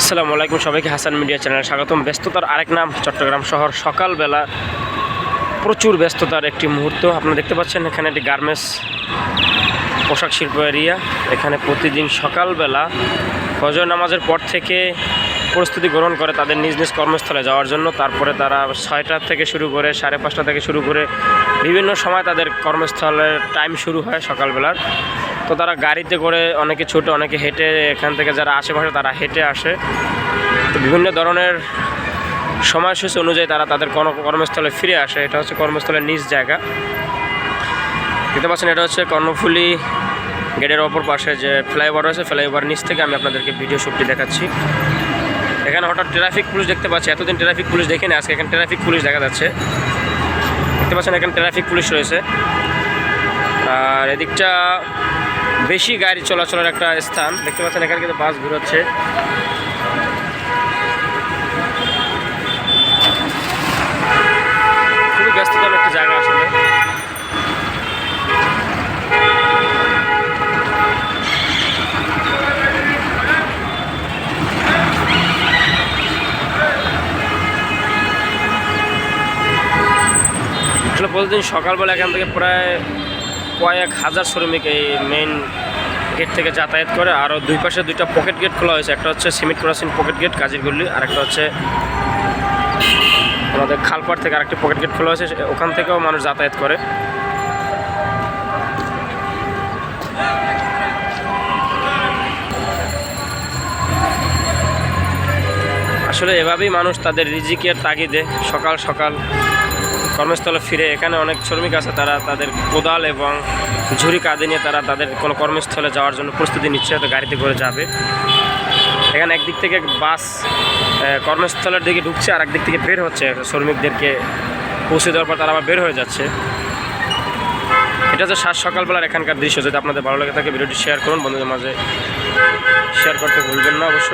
আসসালামু আলাইকুম সবাইকে হাসান মিডিয়া চ্যানেলে স্বাগতম। ব্যস্ততার আরেক নাম চট্টগ্রাম শহর। সকালবেলা প্রচুর ব্যস্ততার একটি মুহূর্ত। আপনারা দেখতে পাচ্ছেন এখানে একটি গার্মেন্টস পোশাক শিল্প এরিয়া। এখানে প্রতিদিন সকালবেলা ফজর নামাজের পর থেকে প্রস্তুতি গ্রহণ করে তাদের নিজ নিজ কর্মস্থলে যাওয়ার জন্য। তারপরে তারা ছয়টা থেকে শুরু করে সাড়ে পাঁচটা থেকে শুরু করে বিভিন্ন সময় তাদের কর্মস্থলের টাইম শুরু হয় সকালবেলার। তো তারা গাড়িতে করে অনেকে ছোটো, অনেকে হেঁটে এখান থেকে যারা আশেপাশে তারা হেঁটে আসে। তো বিভিন্ন ধরনের সময়সূচি অনুযায়ী তারা তাদের কর্ম, কর্মস্থলে ফিরে আসে। এটা হচ্ছে কর্মস্থলের নিজ জায়গা। দেখতে পাচ্ছেন, এটা হচ্ছে কর্ণফুলি গেটের অপর পাশে যে ফ্লাইওভার রয়েছে, ফ্লাইওভার নিচ থেকে আমি আপনাদেরকে ভিডিও শুটটি দেখাচ্ছি। এখানে হঠাৎ ট্রাফিক পুলিশ দেখতে পাচ্ছি। এতদিন ট্রাফিক পুলিশ দেখিনি, আজকে এখানে ট্রাফিক পুলিশ দেখা যাচ্ছে। দেখতে পাচ্ছেন, এখানে ট্রাফিক পুলিশ রয়েছে। আর এদিকটা বেশি গাড়ি চলাচলের একটা স্থান। দেখতে পাচ্ছেন, এখানে কিন্তু বাস ঘুরোচ্ছে। খুবই ব্যস্ততম একটি জায়গা আসলে। প্রতিদিন সকালবেলা এখান থেকে প্রায় কয়েক হাজার শ্রমিক এই মেইন গেট থেকে যাতায়াত করে, আরও দুই পাশে দুইটা পকেট গেট খোলা হয়েছে। একটা হচ্ছে সিমেন্ট ক্রসিং পকেট গেট কাজের গল্লি আর একটা হচ্ছে আমাদের খালপাড় থেকে আরেকটি পকেট গেট খোলা হয়েছে, ওখান থেকেও মানুষ যাতায়াত করে। আসলে এভাবেই মানুষ তাদের রিজিকের তাগিদে সকাল সকাল কর্মস্থলে ফিরে এখানে অনেক শ্রমিক আছে, তারা তাদের কোদাল এবং ঝুড়ি কাঁধে নিয়ে তারা তাদের কোনো কর্মস্থলে যাওয়ার জন্য প্রস্তুতি নিচ্ছে, হয়তো গাড়িতে করে যাবে। এখানে একদিক থেকে বাস কর্মস্থলের দিকে ঢুকছে, আর একদিক থেকে বের হচ্ছে। শ্রমিকদেরকে পৌঁছে দেওয়ার পর তারা আবার বের হয়ে যাচ্ছে। এটা হচ্ছে সাত সকালবেলার এখানকার দৃশ্য, যদি আপনাদের ভালো লাগে থাকে, ভিডিওটি শেয়ার করুন, বন্ধুদের মাঝে শেয়ার করতে ভুলবেন না অবশ্য।